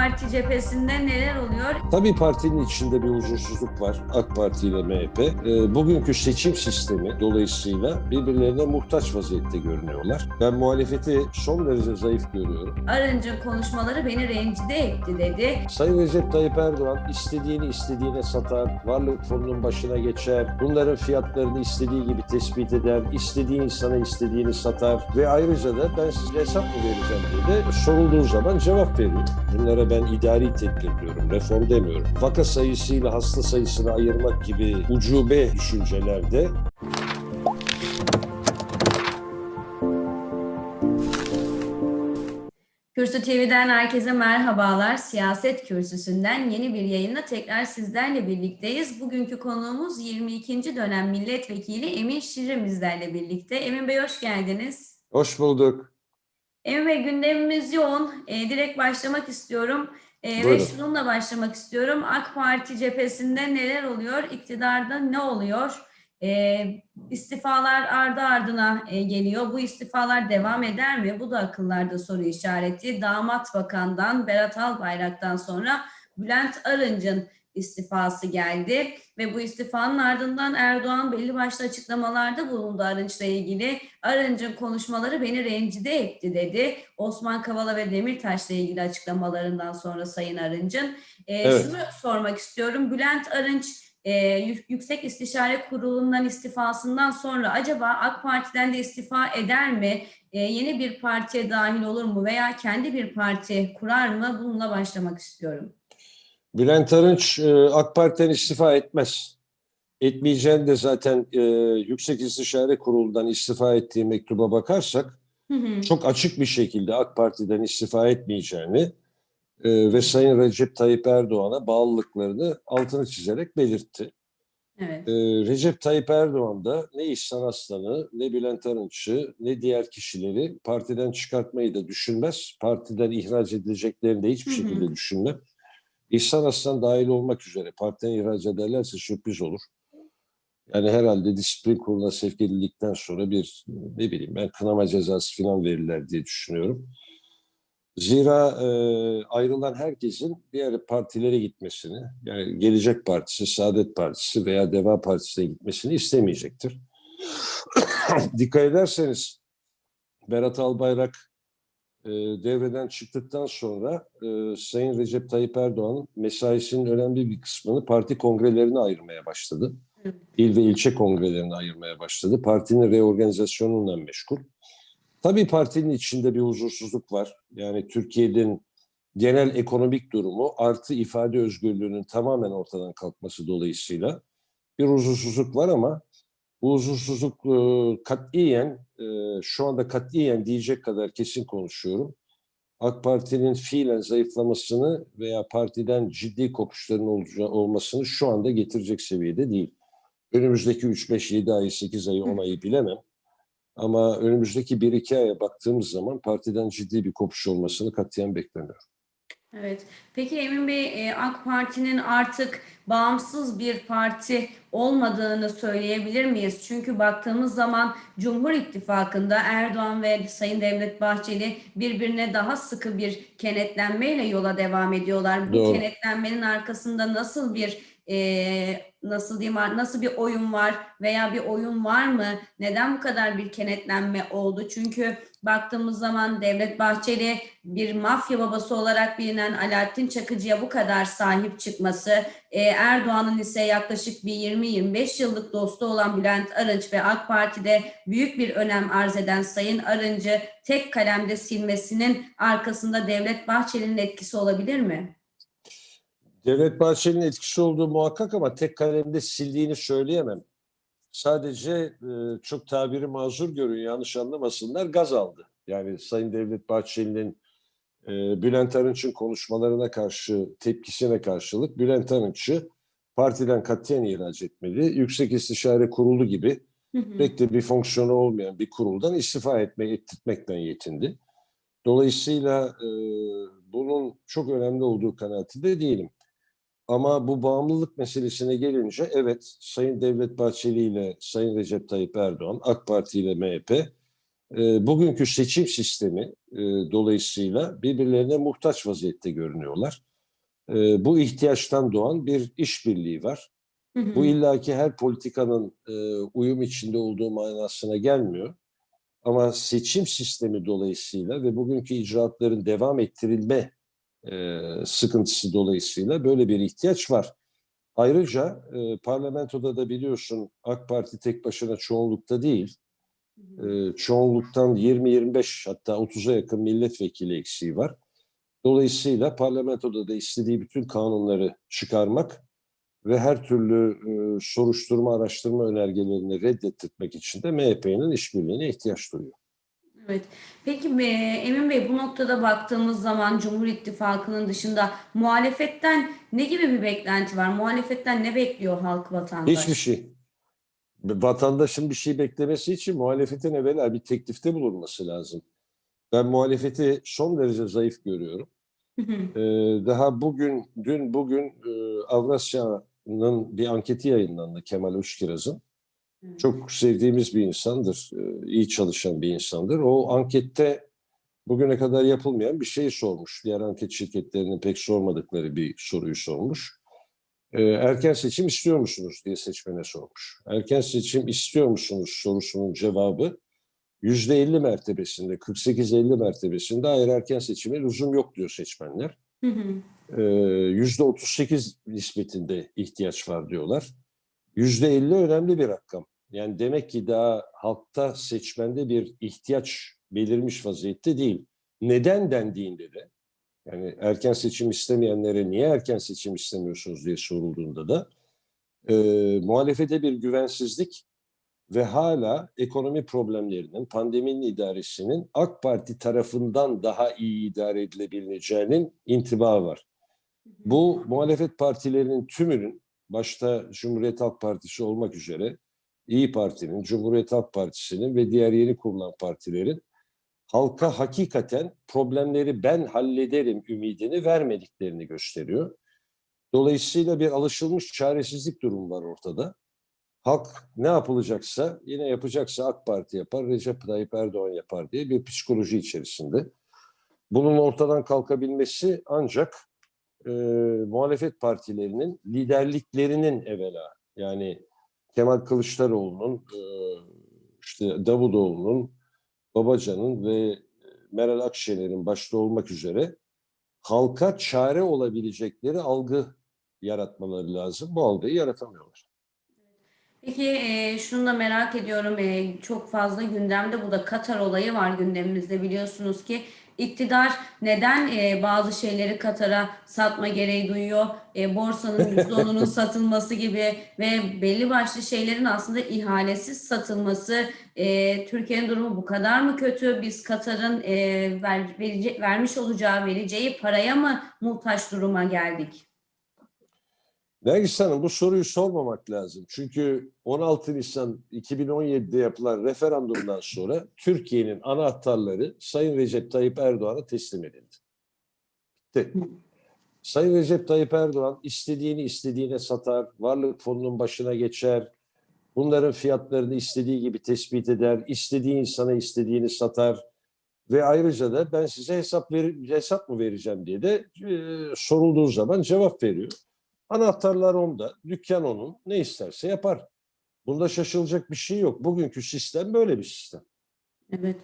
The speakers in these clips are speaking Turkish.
Parti cephesinde neler oluyor? Tabii partinin içinde bir huzursuzluk var AK Parti ile MHP. Ee, bugünkü seçim sistemi dolayısıyla birbirlerine muhtaç vaziyette görünüyorlar. Ben muhalefeti son derece zayıf görüyorum. Arınç'ın konuşmaları beni rencide etti dedi. Sayın Recep Tayyip Erdoğan istediğini istediğine satar, varlık fonunun başına geçer, bunların fiyatlarını istediği gibi tespit eder, istediği insana istediğini satar ve ayrıca da ben size hesap mı vereceğim diye de sorulduğu zaman cevap veriyor. Bunlara ben idari tedbir diyorum, reform demiyorum. Vaka sayısıyla hasta sayısını ayırmak gibi ucube düşüncelerde Kürsü TV'den herkese merhabalar. Siyaset Kürsüsü'nden yeni bir yayınla tekrar sizlerle birlikteyiz. Bugünkü konuğumuz 22. dönem milletvekili Emin Şirin bizlerle birlikte. Emin Bey hoş geldiniz. hoş bulduk. Bey gündemimiz yoğun. E, direkt başlamak istiyorum. E, ve şununla başlamak istiyorum. AK Parti cephesinde neler oluyor? İktidarda ne oluyor? E, istifalar ardı ardına e, geliyor. Bu istifalar devam eder mi? Bu da akıllarda soru işareti. Damat Bakan'dan, Berat Albayrak'tan sonra Bülent Arınç'ın istifası geldi ve bu istifanın ardından Erdoğan belli başlı açıklamalarda bulundu Arınç'la ilgili. Arınç'ın konuşmaları beni rencide etti dedi. Osman Kavala ve Demirtaş'la ilgili açıklamalarından sonra Sayın Arınç'ın. Ee, Evet. Şunu sormak istiyorum. Bülent Arınç e, Yü- Yüksek İstişare Kurulu'ndan istifasından sonra acaba AK Parti'den de istifa eder mi? E, yeni bir partiye dahil olur mu veya kendi bir parti kurar mı? Bununla başlamak istiyorum. Bülent Arınç e, AK Parti'den istifa etmez. Etmeyeceğini de zaten e, Yüksek İstişare Kurulu'ndan istifa ettiği mektuba bakarsak Hı hı. çok açık bir şekilde AK Parti'den istifa etmeyeceğini e, ve Sayın Recep Tayyip Erdoğan'a bağlılıklarını altını çizerek belirtti. Evet. E, Recep Tayyip Erdoğan da ne İhsan Aslan'ı, ne Bülent Arınç'ı, ne diğer kişileri partiden çıkartmayı da düşünmez. Partiden ihraç edileceklerini de hiçbir Hı hı. şekilde düşünmem. İhsan Aslan dahil olmak üzere partiden ihraç ederlerse sürpriz olur. Yani herhalde disiplin kuruluna sevk edildikten sonra bir ne bileyim ben kınama cezası falan verirler diye düşünüyorum. Zira e, ayrılan herkesin diğer partilere gitmesini, yani Gelecek Partisi, Saadet Partisi veya Deva Partisi'ne gitmesini istemeyecektir. Dikkat ederseniz Berat Albayrak e, devreden çıktıktan sonra e, Sayın Recep Tayyip Erdoğan'ın mesaisinin önemli bir kısmını parti kongrelerine ayırmaya başladı. Evet. İl ve ilçe kongrelerine ayırmaya başladı. Partinin reorganizasyonundan meşgul. Tabii partinin içinde bir huzursuzluk var. Yani Türkiye'nin genel ekonomik durumu artı ifade özgürlüğünün tamamen ortadan kalkması dolayısıyla bir huzursuzluk var ama bu huzursuzluk e, katiyen, e, şu anda katiyen diyecek kadar kesin konuşuyorum. AK Parti'nin fiilen zayıflamasını veya partiden ciddi kopuşların olacağı, olmasını şu anda getirecek seviyede değil. Önümüzdeki 3-5-7 ayı, 8 ayı, 10 ayı bilemem. Ama önümüzdeki 1-2 aya baktığımız zaman partiden ciddi bir kopuş olmasını katiyen beklemiyorum. Evet. Peki Emin Bey, e, AK Parti'nin artık bağımsız bir parti olmadığını söyleyebilir miyiz? Çünkü baktığımız zaman Cumhur İttifakı'nda Erdoğan ve Sayın Devlet Bahçeli birbirine daha sıkı bir kenetlenmeyle yola devam ediyorlar. Bu Doğru. kenetlenmenin arkasında nasıl bir e, nasıl diyeyim nasıl bir oyun var veya bir oyun var mı? Neden bu kadar bir kenetlenme oldu? Çünkü baktığımız zaman Devlet Bahçeli bir mafya babası olarak bilinen Alaaddin Çakıcı'ya bu kadar sahip çıkması, e, Erdoğan'ın ise yaklaşık bir 20-25 yıllık dostu olan Bülent Arınç ve AK Parti'de büyük bir önem arz eden Sayın Arınç'ı tek kalemde silmesinin arkasında Devlet Bahçeli'nin etkisi olabilir mi? Devlet Bahçeli'nin etkisi olduğu muhakkak ama tek kalemde sildiğini söyleyemem. Sadece e, çok tabiri mazur görün yanlış anlamasınlar gaz aldı. Yani Sayın Devlet Bahçeli'nin e, Bülent Arınç'ın konuşmalarına karşı tepkisine karşılık Bülent Arınç'ı partiden katiyen ihraç etmeli. Yüksek İstişare Kurulu gibi pek de bir fonksiyonu olmayan bir kuruldan istifa etme, ettirtmekten yetindi. Dolayısıyla e, bunun çok önemli olduğu kanaatinde değilim. Ama bu bağımlılık meselesine gelince evet Sayın Devlet Bahçeli ile Sayın Recep Tayyip Erdoğan, AK Parti ile MHP e, bugünkü seçim sistemi e, dolayısıyla birbirlerine muhtaç vaziyette görünüyorlar. E, bu ihtiyaçtan doğan bir işbirliği var. Hı hı. Bu illaki her politikanın e, uyum içinde olduğu manasına gelmiyor. Ama seçim sistemi dolayısıyla ve bugünkü icraatların devam ettirilme e, sıkıntısı dolayısıyla böyle bir ihtiyaç var. Ayrıca e, parlamentoda da biliyorsun AK Parti tek başına çoğunlukta değil. E, çoğunluktan 20-25 hatta 30'a yakın milletvekili eksiği var. Dolayısıyla parlamentoda da istediği bütün kanunları çıkarmak ve her türlü e, soruşturma, araştırma önergelerini reddettirmek için de MHP'nin işbirliğine ihtiyaç duyuyor. Evet. Peki Emin Bey bu noktada baktığımız zaman Cumhur İttifakı'nın dışında muhalefetten ne gibi bir beklenti var? Muhalefetten ne bekliyor halk vatandaş? Hiçbir şey. Vatandaşın bir şey beklemesi için muhalefetin evvela bir teklifte bulunması lazım. Ben muhalefeti son derece zayıf görüyorum. Hı hı. Ee, daha bugün, dün bugün e, Avrasya'nın bir anketi yayınlandı Kemal Özkiraz'ın. Çok sevdiğimiz bir insandır, e, iyi çalışan bir insandır. O ankette bugüne kadar yapılmayan bir şeyi sormuş. Diğer anket şirketlerinin pek sormadıkları bir soruyu sormuş. Ee, erken seçim istiyor musunuz diye seçmene sormuş. Erken seçim istiyor musunuz sorusunun cevabı %50 mertebesinde, 48-50 mertebesinde hayır erken seçime lüzum yok diyor seçmenler. Hı hı. Ee, %38 nispetinde ihtiyaç var diyorlar. %50 önemli bir rakam. Yani demek ki daha halkta seçmende bir ihtiyaç belirmiş vaziyette değil. Neden dendiğinde de yani erken seçim istemeyenlere niye erken seçim istemiyorsunuz diye sorulduğunda da e, muhalefete bir güvensizlik ve hala ekonomi problemlerinin, pandeminin idaresinin AK Parti tarafından daha iyi idare edilebileceğinin intibağı var. Bu muhalefet partilerinin tümünün başta Cumhuriyet Halk Partisi olmak üzere İyi Parti'nin, Cumhuriyet Halk Partisi'nin ve diğer yeni kurulan partilerin halka hakikaten problemleri ben hallederim ümidini vermediklerini gösteriyor. Dolayısıyla bir alışılmış çaresizlik durumu var ortada. Halk ne yapılacaksa yine yapacaksa AK Parti yapar, Recep Tayyip Erdoğan yapar diye bir psikoloji içerisinde. Bunun ortadan kalkabilmesi ancak e, muhalefet partilerinin liderliklerinin evvela yani Kemal Kılıçdaroğlu'nun, e, işte Davutoğlu'nun, Babacan'ın ve Meral Akşener'in başta olmak üzere halka çare olabilecekleri algı yaratmaları lazım. Bu algıyı yaratamıyorlar. Peki e, şunu da merak ediyorum. E, çok fazla gündemde bu da Katar olayı var gündemimizde biliyorsunuz ki iktidar neden e, bazı şeyleri Katar'a satma gereği duyuyor? E, borsanın %10'unun satılması gibi ve belli başlı şeylerin aslında ihalesiz satılması. E, Türkiye'nin durumu bu kadar mı kötü? Biz Katar'ın e, ver, verece- vermiş olacağı vereceği paraya mı muhtaç duruma geldik? Nergis Hanım bu soruyu sormamak lazım. Çünkü 16 Nisan 2017'de yapılan referandumdan sonra Türkiye'nin anahtarları Sayın Recep Tayyip Erdoğan'a teslim edildi. Bitti. Sayın Recep Tayyip Erdoğan istediğini istediğine satar, varlık fonunun başına geçer, bunların fiyatlarını istediği gibi tespit eder, istediği insana istediğini satar ve ayrıca da ben size hesap ver, hesap mı vereceğim diye de e, sorulduğu zaman cevap veriyor. Anahtarlar onda, dükkan onun, ne isterse yapar. Bunda şaşılacak bir şey yok. Bugünkü sistem böyle bir sistem. Evet.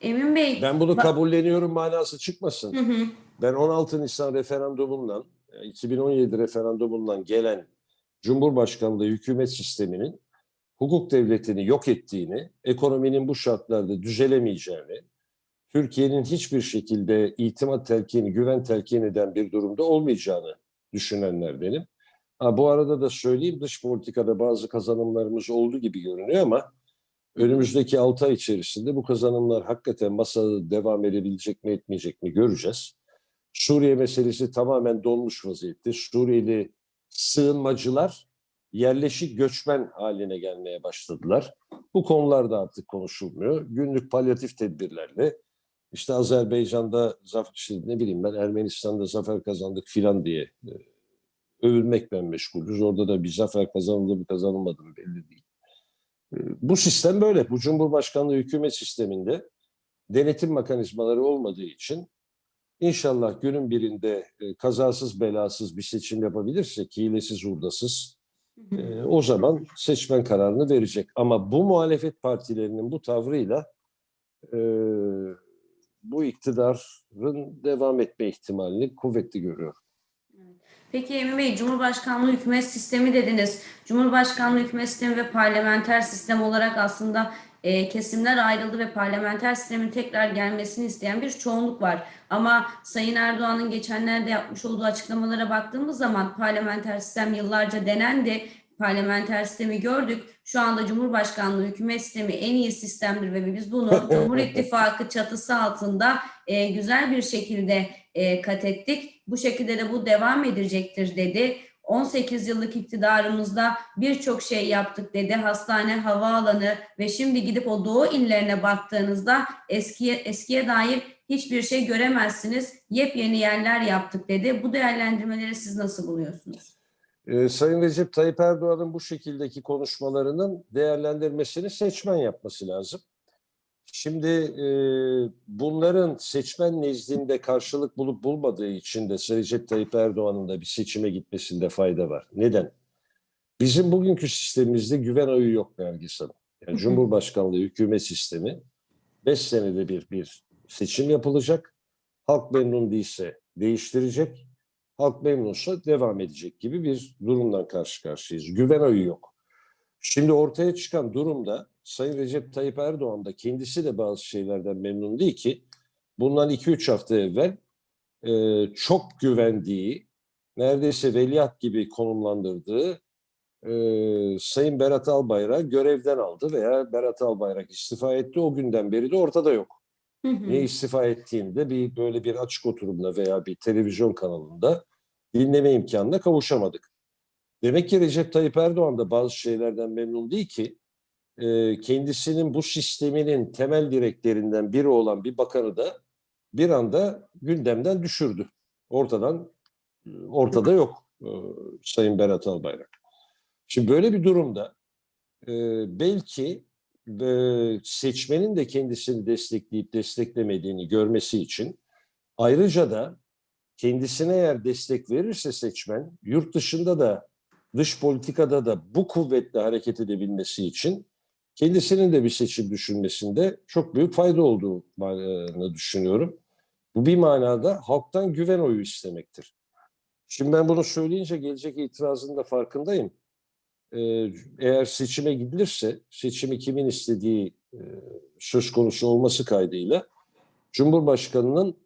Emin Bey. Ben bunu kabulleniyorum manası çıkmasın. Hı hı. Ben 16 Nisan referandumundan, e, 2017 referandumundan gelen Cumhurbaşkanlığı hükümet sisteminin hukuk devletini yok ettiğini, ekonominin bu şartlarda düzelemeyeceğini, Türkiye'nin hiçbir şekilde itimat telkini, güven telkin eden bir durumda olmayacağını düşünenler benim. Ha, bu arada da söyleyeyim dış politikada bazı kazanımlarımız oldu gibi görünüyor ama önümüzdeki 6 ay içerisinde bu kazanımlar hakikaten masada devam edebilecek mi etmeyecek mi göreceğiz. Suriye meselesi tamamen donmuş vaziyette. Suriyeli sığınmacılar yerleşik göçmen haline gelmeye başladılar. Bu konularda artık konuşulmuyor. Günlük palyatif tedbirlerle işte Azerbaycan'da zafer, işte ne bileyim ben Ermenistan'da zafer kazandık filan diye e, övülmekle meşgulüz. Orada da bir zafer kazanıldı mı kazanılmadı mı belli değil. E, Bu sistem böyle. Bu Cumhurbaşkanlığı hükümet sisteminde denetim mekanizmaları olmadığı için inşallah günün birinde e, kazasız belasız bir seçim yapabilirsek, hilesiz hurdasız e, o zaman seçmen kararını verecek. Ama bu muhalefet partilerinin bu tavrıyla e, bu iktidarın devam etme ihtimalini kuvvetli görüyorum. Peki Emin Bey, Cumhurbaşkanlığı hükümet sistemi dediniz. Cumhurbaşkanlığı hükümet sistemi ve parlamenter sistem olarak aslında e, kesimler ayrıldı ve parlamenter sistemin tekrar gelmesini isteyen bir çoğunluk var. Ama Sayın Erdoğan'ın geçenlerde yapmış olduğu açıklamalara baktığımız zaman parlamenter sistem yıllarca denendi. Parlamenter sistemi gördük. Şu anda Cumhurbaşkanlığı hükümet sistemi en iyi sistemdir ve biz bunu Cumhur İttifakı çatısı altında e, güzel bir şekilde e, kat ettik. Bu şekilde de bu devam edecektir dedi. 18 yıllık iktidarımızda birçok şey yaptık dedi. Hastane, havaalanı ve şimdi gidip o doğu illerine baktığınızda eskiye eskiye dair hiçbir şey göremezsiniz. Yepyeni yerler yaptık dedi. Bu değerlendirmeleri siz nasıl buluyorsunuz? Ee, Sayın Recep Tayyip Erdoğan'ın bu şekildeki konuşmalarının değerlendirmesini seçmen yapması lazım. Şimdi e, bunların seçmen nezdinde karşılık bulup bulmadığı için de Recep Tayyip Erdoğan'ın da bir seçime gitmesinde fayda var. Neden? Bizim bugünkü sistemimizde güven oyu yok Hanım. Yani Cumhurbaşkanlığı hükümet sistemi 5 senede bir bir seçim yapılacak. Halk memnun değilse değiştirecek. Halk memnunsa devam edecek gibi bir durumdan karşı karşıyayız. Güven oyu yok. Şimdi ortaya çıkan durumda Sayın Recep Tayyip Erdoğan da kendisi de bazı şeylerden memnun değil ki bundan 2-3 hafta evvel e, çok güvendiği, neredeyse veliaht gibi konumlandırdığı e, Sayın Berat Albayrak görevden aldı veya Berat Albayrak istifa etti. O günden beri de ortada yok. Hı hı. Ne istifa ettiğinde bir böyle bir açık oturumda veya bir televizyon kanalında dinleme imkanına kavuşamadık. Demek ki Recep Tayyip Erdoğan da bazı şeylerden memnun değil ki e, kendisinin bu sisteminin temel direklerinden biri olan bir bakanı da bir anda gündemden düşürdü. Ortadan ortada yok e, Sayın Berat Albayrak. Şimdi böyle bir durumda e, belki e, seçmenin de kendisini destekleyip desteklemediğini görmesi için ayrıca da kendisine eğer destek verirse seçmen yurt dışında da dış politikada da bu kuvvetle hareket edebilmesi için kendisinin de bir seçim düşünmesinde çok büyük fayda olduğunu düşünüyorum. Bu bir manada halktan güven oyu istemektir. Şimdi ben bunu söyleyince gelecek itirazın da farkındayım. Eğer seçime gidilirse, seçimi kimin istediği söz konusu olması kaydıyla Cumhurbaşkanı'nın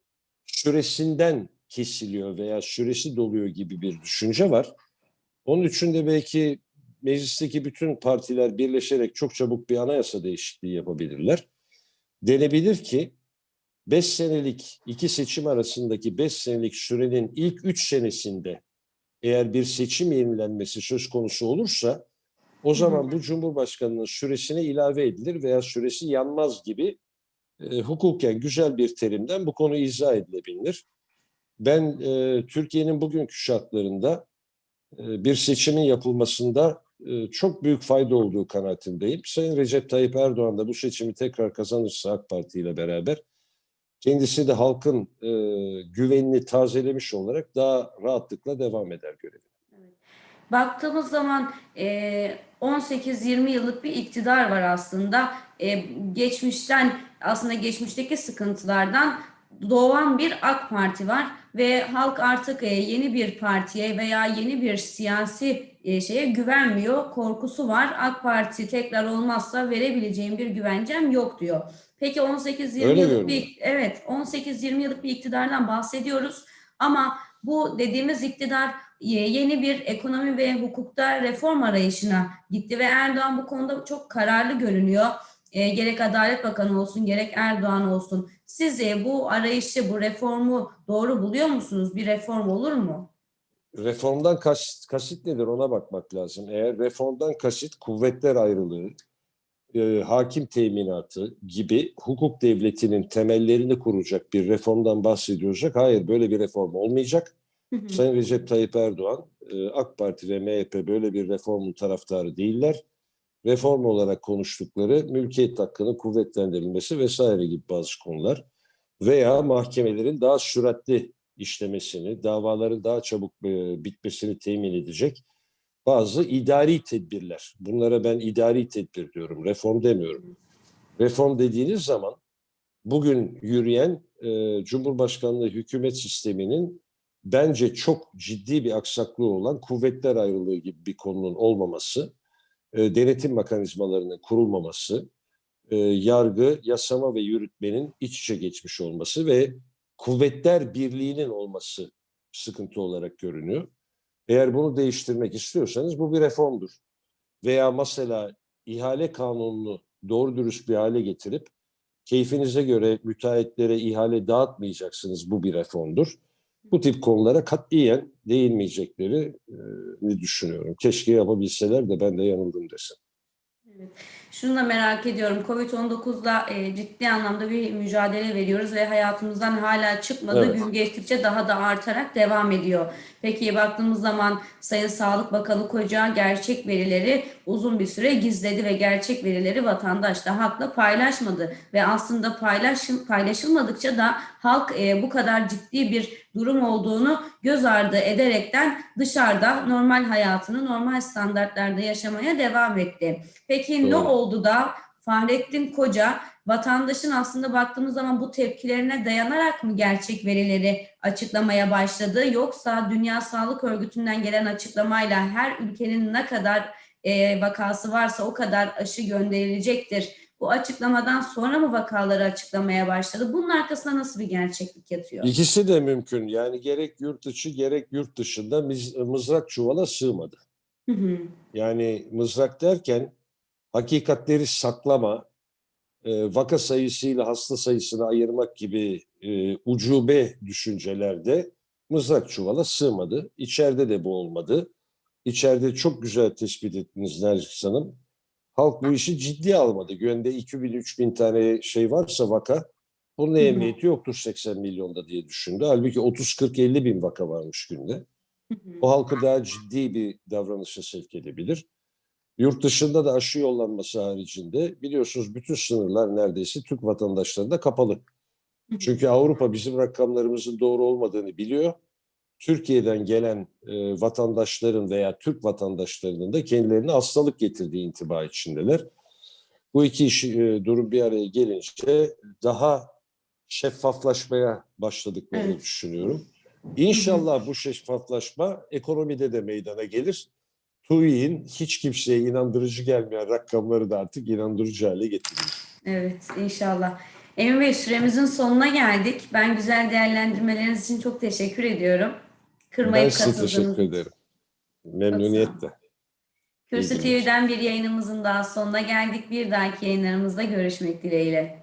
süresinden kesiliyor veya süresi doluyor gibi bir düşünce var. Onun için de belki meclisteki bütün partiler birleşerek çok çabuk bir anayasa değişikliği yapabilirler. Denebilir ki 5 senelik iki seçim arasındaki 5 senelik sürenin ilk 3 senesinde eğer bir seçim yenilenmesi söz konusu olursa o zaman bu Cumhurbaşkanı'nın süresine ilave edilir veya süresi yanmaz gibi e, hukuken güzel bir terimden bu konu izah edilebilir. Ben e, Türkiye'nin bugünkü şartlarında e, bir seçimin yapılmasında e, çok büyük fayda olduğu kanaatindeyim. Sayın Recep Tayyip Erdoğan da bu seçimi tekrar kazanırsa AK Parti ile beraber kendisi de halkın e, güvenini tazelemiş olarak daha rahatlıkla devam eder görevi. Baktığımız zaman e, 18-20 yıllık bir iktidar var aslında. E, geçmişten aslında geçmişteki sıkıntılardan doğan bir AK Parti var ve halk artık e, yeni bir partiye veya yeni bir siyasi e, şeye güvenmiyor. Korkusu var. AK Parti tekrar olmazsa verebileceğim bir güvencem yok diyor. Peki 18-20 Öyle yıllık bir evet 18-20 yıllık bir iktidardan bahsediyoruz ama bu dediğimiz iktidar e, yeni bir ekonomi ve hukukta reform arayışına gitti ve Erdoğan bu konuda çok kararlı görünüyor. E, gerek Adalet Bakanı olsun gerek Erdoğan olsun. Siz e, bu arayışı, bu reformu doğru buluyor musunuz? Bir reform olur mu? Reformdan kas, kasıt nedir ona bakmak lazım. Eğer reformdan kasıt kuvvetler ayrılığı, e, hakim teminatı gibi hukuk devletinin temellerini kuracak bir reformdan bahsediyorsak hayır böyle bir reform olmayacak. Sayın Recep Tayyip Erdoğan, e, AK Parti ve MHP böyle bir reformun taraftarı değiller. reform olarak konuştukları mülkiyet hakkının kuvvetlendirilmesi vesaire gibi bazı konular veya mahkemelerin daha süratli işlemesini, davaların daha çabuk e, bitmesini temin edecek bazı idari tedbirler. Bunlara ben idari tedbir diyorum, reform demiyorum. Reform dediğiniz zaman bugün yürüyen e, Cumhurbaşkanlığı hükümet sisteminin bence çok ciddi bir aksaklığı olan kuvvetler ayrılığı gibi bir konunun olmaması, e, denetim mekanizmalarının kurulmaması, e, yargı, yasama ve yürütmenin iç içe geçmiş olması ve kuvvetler birliğinin olması sıkıntı olarak görünüyor. Eğer bunu değiştirmek istiyorsanız bu bir reformdur. Veya mesela ihale kanununu doğru dürüst bir hale getirip keyfinize göre müteahhitlere ihale dağıtmayacaksınız bu bir reformdur. Bu tip konulara katiyen değinmeyecekleri e, düşünüyorum. Keşke yapabilseler de ben de yanıldım desem. Şunu da merak ediyorum. Covid-19'da e, ciddi anlamda bir mücadele veriyoruz ve hayatımızdan hala çıkmadı. Evet. Gün geçtikçe daha da artarak devam ediyor. Peki baktığımız zaman Sayın Sağlık Bakanı Koca gerçek verileri uzun bir süre gizledi ve gerçek verileri vatandaşla halkla paylaşmadı. Ve aslında paylaşım, paylaşılmadıkça da halk e, bu kadar ciddi bir durum olduğunu göz ardı ederekten dışarıda normal hayatını normal standartlarda yaşamaya devam etti. Peki ne Doğru. Oldu da Fahrettin Koca vatandaşın aslında baktığımız zaman bu tepkilerine dayanarak mı gerçek verileri açıklamaya başladı yoksa Dünya Sağlık Örgütü'nden gelen açıklamayla her ülkenin ne kadar e, vakası varsa o kadar aşı gönderilecektir. Bu açıklamadan sonra mı vakaları açıklamaya başladı? Bunun arkasında nasıl bir gerçeklik yatıyor? İkisi de mümkün. Yani gerek yurt içi gerek yurt dışında mızrak çuvala sığmadı. Hı hı. Yani mızrak derken hakikatleri saklama, e, vaka sayısıyla hasta sayısını ayırmak gibi e, ucube düşüncelerde mızrak çuvala sığmadı. İçeride de bu olmadı. İçeride çok güzel tespit ettiniz Nergis Hanım. Halk bu işi ciddiye almadı. Günde 2000-3000 tane şey varsa vaka bunun ehemmiyeti yoktur 80 milyonda diye düşündü. Halbuki 30-40-50 bin vaka varmış günde. O halkı daha ciddi bir davranışa sevk edebilir. Yurt dışında da aşı yollanması haricinde biliyorsunuz bütün sınırlar neredeyse Türk vatandaşlarına kapalı. Çünkü Avrupa bizim rakamlarımızın doğru olmadığını biliyor. Türkiye'den gelen e, vatandaşların veya Türk vatandaşlarının da kendilerine hastalık getirdiği intiba içindeler. Bu iki iş, e, durum bir araya gelince daha şeffaflaşmaya başladıklarını Evet. düşünüyorum. İnşallah bu şeffaflaşma ekonomide de meydana gelir. TÜİ'nin hiç kimseye inandırıcı gelmeyen rakamları da artık inandırıcı hale getirir. Evet, inşallah. Emin Bey süremizin sonuna geldik. Ben güzel değerlendirmeleriniz için çok teşekkür ediyorum. Ben Kırmayıp size katıldığınız teşekkür ederim. Memnuniyetle. Kürsü. TV'den bir yayınımızın daha sonuna geldik. Bir dahaki yayınlarımızda görüşmek dileğiyle.